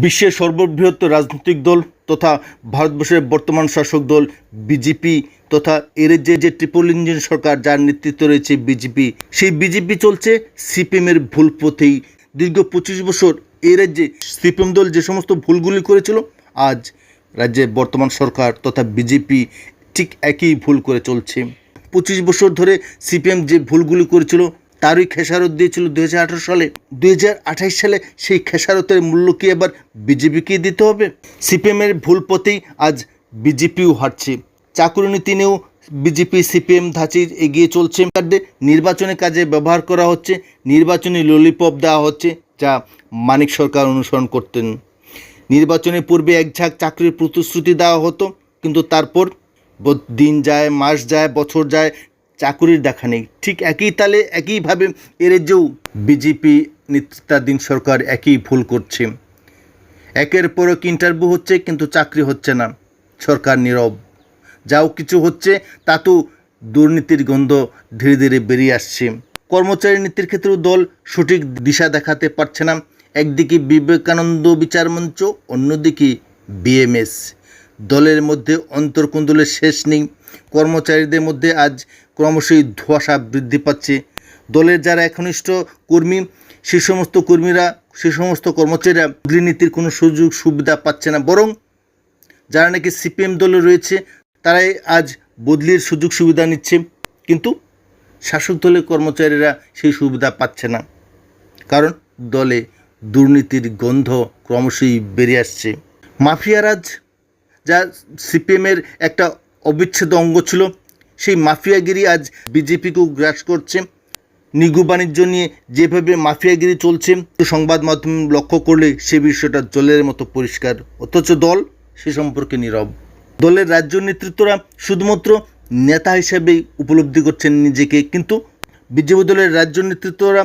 বিশ্বের সর্ববৃহৎ রাজনৈতিক দল তথা ভারতবর্ষের বর্তমান শাসক দল বিজেপি তথা এর যে যে ট্রিপল ইঞ্জিন সরকার যার নেতৃত্ব রয়েছে বিজেপি, সেই বিজেপি চলছে সিপিএমের ভুল পথেই। দীর্ঘ পঁচিশ বছর এ রাজ্যে সিপিএম দল যে সমস্ত ভুলগুলি করেছিল, আজ রাজ্যের বর্তমান সরকার তথা বিজেপি ঠিক একই ভুল করে চলছে। পঁচিশ বছর ধরে সিপিএম যে ভুলগুলি করেছিল তারই খেসারত দিয়েছিল দু হাজার আঠারো সালে। দু সালে সেই খেসারতের মূল্য কি এবার বিজেপিকে দিতে হবে? সিপিএমের ভুল পথেই আজ বিজেপিও হারছে। চাকুরি নীতি নিয়েও বিজেপি, সিপিএম ধাঁচে এগিয়ে চলছে। নির্বাচনের কাজে ব্যবহার করা হচ্ছে। নির্বাচনী ললিপপ দেওয়া হচ্ছে, যা মানিক সরকার অনুসরণ করতেন। নির্বাচনের পূর্বে এক ঝাঁক চাকরির প্রতিশ্রুতি দেওয়া হতো, কিন্তু তারপর দিন যায়, মাস যায়, বছর যায় চাকুরির দেখা নেই। ঠিক একই তালে, একইভাবে এর যেও বিজেপি, নেতৃত্বাধীন সরকার একই ভুল করছে। একের পর এক ইন্টারভিউ হচ্ছে, কিন্তু চাকরি হচ্ছে না। সরকার নীরব। যাও কিছু হচ্ছে, তা তো দুর্নীতির গন্ধ ধীরে ধীরে বেরিয়ে আসছে। কর্মচারী নীতির ক্ষেত্রেও দল সঠিক দিশা দেখাতে পারছে না। একদিকে বিবেকানন্দ বিচার মঞ্চ, অন্যদিকে বিএমএস। দলের মধ্যে অন্তর্কুন্দলের শেষ নেই। কর্মচারীদের মধ্যে আজ ক্রমশই ধোঁয়াশা বৃদ্ধি পাচ্ছে। দলের যারা একনিষ্ঠ কর্মী, সে সমস্ত কর্মীরা, সে সমস্ত কর্মচারীরা দুর্নীতির কোনো সুযোগ সুবিধা পাচ্ছে না। বরং যারা নাকি সিপিএম দলে রয়েছে, তারাই আজ বদলির সুযোগ সুবিধা নিচ্ছে। কিন্তু শাসক দলের কর্মচারীরা সেই সুবিধা পাচ্ছে না। কারণ দলে দুর্নীতির গন্ধ ক্রমশই বেরিয়ে আসছে। মাফিয়ারাজ যা সিপিএমের একটা অবিচ্ছেদ্য অঙ্গ ছিল। সেই মাফিয়াগিরি আজ বিজেপিকেও গ্রাস করছে। নিগু বাণিজ্য নিয়ে যেভাবে মাফিয়াগিরি চলছে, সংবাদ মাধ্যম লক্ষ্য করলে সে বিষয়টা জলের মতো পরিষ্কার। অথচ দল সে সম্পর্কে নীরব। দলের রাজ্য নেতৃত্বরা শুধুমাত্র নেতা হিসেবেই উপলব্ধি করছেন নিজেকে। কিন্তু বিজেপি দলের রাজ্য নেতৃত্বরা,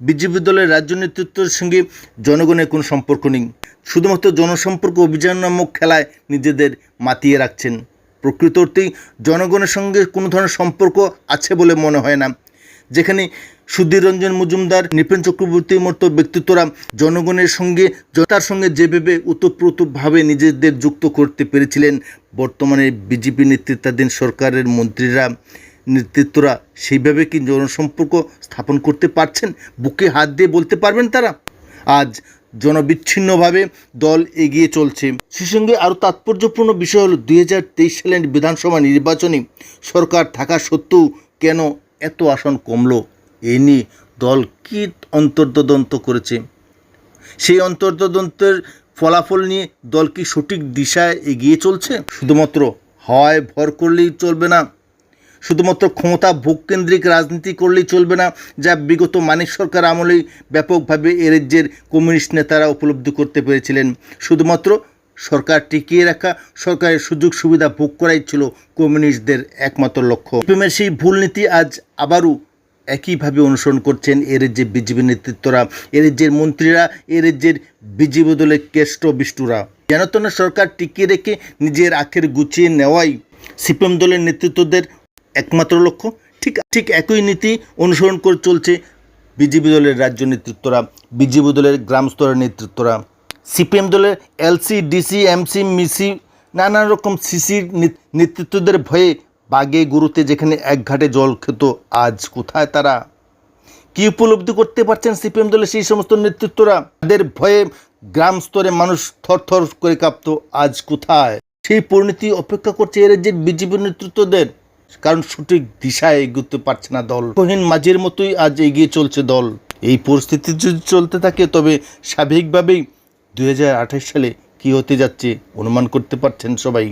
বিজেপি দলের রাজ্য নেতৃত্বের সঙ্গে জনগণের কোনো সম্পর্ক নেই। শুধুমাত্র জনসম্পর্ক অভিযান নামক খেলায় নিজেদের মাতিয়ে রাখছেন। প্রকৃত অর্থেই জনগণের সঙ্গে কোনো ধরনের সম্পর্ক আছে বলে মনে হয় না। যেখানে সুধীর রঞ্জন মজুমদার, নৃপেন চক্রবর্তীর মতো ব্যক্তিত্বরা জনগণের সঙ্গে, জনতার সঙ্গে যেভাবে ওতপ্রোতভাবে নিজেদের যুক্ত করতে পেরেছিলেন, বর্তমানে বিজেপি নেতৃত্বাধীন সরকারের মন্ত্রীরা, নেতৃত্বরা সেইভাবে কি জনসম্পর্ক স্থাপন করতে পারছেন? বুকে হাত দিয়ে বলতে পারবেন তারা? আজ জনবিচ্ছিন্নভাবে দল এগিয়ে চলছে। সে সঙ্গে আরও তাৎপর্যপূর্ণ বিষয় হলো দুই হাজার তেইশ সালের বিধানসভা নির্বাচনে সরকার থাকা সত্ত্বেও কেন এত আসন কমলো? এ নিয়ে দল কী অন্তর্তদন্ত করেছে? সেই অন্তর্তদন্তের ফলাফল নিয়ে দল কি সঠিক দিশায় এগিয়ে চলছে? শুধুমাত্র হাওয়ায় ভর করলেই চলবে না শুধুমাত্র ক্ষমতা ভোগকেন্দ্রিক রাজনীতি করলেই চলবে না, যা বিগত মানিক সরকার আমলেই ব্যাপকভাবে এ রাজ্যের কমিউনিস্ট নেতারা উপলব্ধি করতে পেরেছিলেন। শুধুমাত্র সরকার টিকিয়ে রাখা, সরকারের সুযোগ সুবিধা ভোগ করাই ছিল কমিউনিস্টদের একমাত্র লক্ষ্য। সিপিএমের সেই ভুল নীতি আজ আবারও একইভাবে অনুসরণ করছেন এ রাজ্যের বিজেপি নেতৃত্বরা। এ রাজ্যের মন্ত্রীরা, এ রাজ্যের বিজেপি দলের কেষ্ট বিষ্টুরা। যেন সরকার টিকিয়ে রেখে নিজের আখের গুছিয়ে নেওয়াই সিপিএম দলের নেতৃত্বদের একমাত্র লক্ষ্য। ঠিক ঠিক একই নীতি অনুসরণ করে চলছে বিজেপি দলের রাজ্য নেতৃত্বরা, বিজেপি দলের গ্রাম স্তরের নেতৃত্বরা, সিপিএম দলের এলসি, ডিসি, এমসি, মিসি নানা রকম সিসির নেতৃত্বদের ভয়ে বাগে গুরুতে যেখানে এক ঘাটে জল খেত, আজ কোথায় তারা? কি উপলব্ধি করতে পারছেন সিপিএম দলের সেই সমস্ত নেতৃত্বরা? তাদের ভয়ে গ্রাম স্তরে মানুষ থরথর করে কাঁপত, আজ কোথায়? সেই পরিণতি অপেক্ষা করছে এর যে বিজেপি নেতৃত্বদের। কারণ সঠিক দিশায় এগুতে পারছে না দল। কোহিন মাঝের মতোই আজ এগিয়ে চলছে দল। এই পরিস্থিতি যদি চলতে থাকে, তবে স্বাভাবিকভাবেই দুই হাজার আঠাশ সালে কি হতে যাচ্ছে অনুমান করতে পারছেন সবাই।